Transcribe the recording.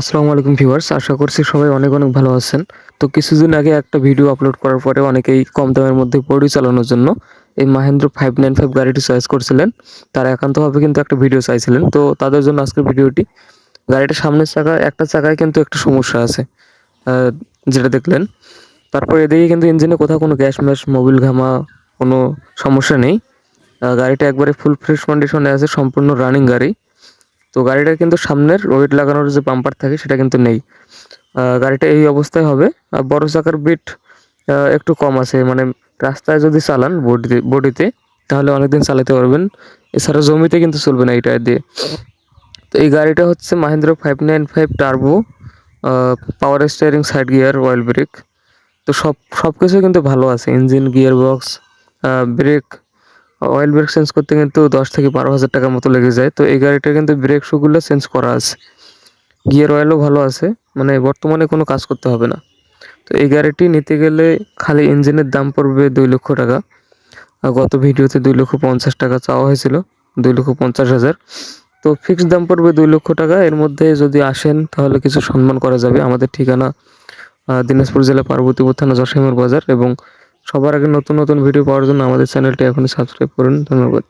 আসসালামু আলাইকুম ভিউয়ার্স, আশা করছি সবাই অনেক অনেক ভালো আছেন। তো কিছুদিন আগে একটা ভিডিও আপলোড করার পরে অনেকেই কম দামের মধ্যে বডি চালানোর জন্য এই মাহেন্দ্র ফাইভ নাইন ফাইভ গাড়িটি চয়েস করছিলেন। তারা একান্তভাবে কিন্তু একটা ভিডিও চাইছিলেন। তো তাদের জন্য আজকের ভিডিওটি গাড়িটার সামনের চাকা একটা চাকায় কিন্তু একটা সমস্যা আছে যেটা দেখলেন। তারপর এদিকে কিন্তু ইঞ্জিনে কোথাও কোনো গ্যাস ম্যাশ মোবিল ঘামা, কোনো সমস্যা নেই। গাড়িটা একবারে ফুল ফ্রেশ কন্ডিশনে আছে, সম্পূর্ণ রানিং গাড়ি। তো গাড়িটার কিন্তু সামনের ওয়েট লাগানোর যে পাম্পার থাকে সেটা কিন্তু নেই। গাড়িটা এই অবস্থায় হবে। আর বড় চাকার বিট একটু কম আছে। মানে রাস্তায় যদি চালান বডিতে বডিতে, তাহলে অনেকদিন চালাতে পারবেন। এছাড়া জমিতে কিন্তু চলবে না এটা দিয়ে। তো এই গাড়িটা হচ্ছে Mahindra five nine five turbo power steering side gear oil brake তো সব সব কিছু কিন্তু ভালো আছে। Engine gear box brake oil brake change করতে কিন্তু দশ থেকে বারো হাজার টাকার মতো লেগে যায়। তো এই গাড়িটার কিন্তু ব্রেক শুগুলো চেঞ্জ করা আছে। গিয়ার অয়েলও ভালো আছে মানে বর্তমানে কোনো কাজ করতে হবে না। তো এই গাড়িটি নিতে গেলে খালি ইঞ্জিনের দাম পড়বে দুই লক্ষ টাকা। গত ভিডিওতে দুই লক্ষ পঞ্চাশ টাকা চাওয়া হয়েছিল, দুই লক্ষ পঞ্চাশ হাজার। তো ফিক্সড দাম পড়বে দুই লক্ষ টাকা। এর মধ্যে যদি আসেন, তাহলে কিছু সম্মান করা যাবে। আমাদের ঠিকানা দিনাজপুর জেলা পার্বতীপুর থানা জসিমের বাজার এবং সবার আগে নতুন নতুন ভিডিও পাওয়ার জন্য আমাদের চ্যানেলটি এখনই সাবস্ক্রাইব করুন। ধন্যবাদ।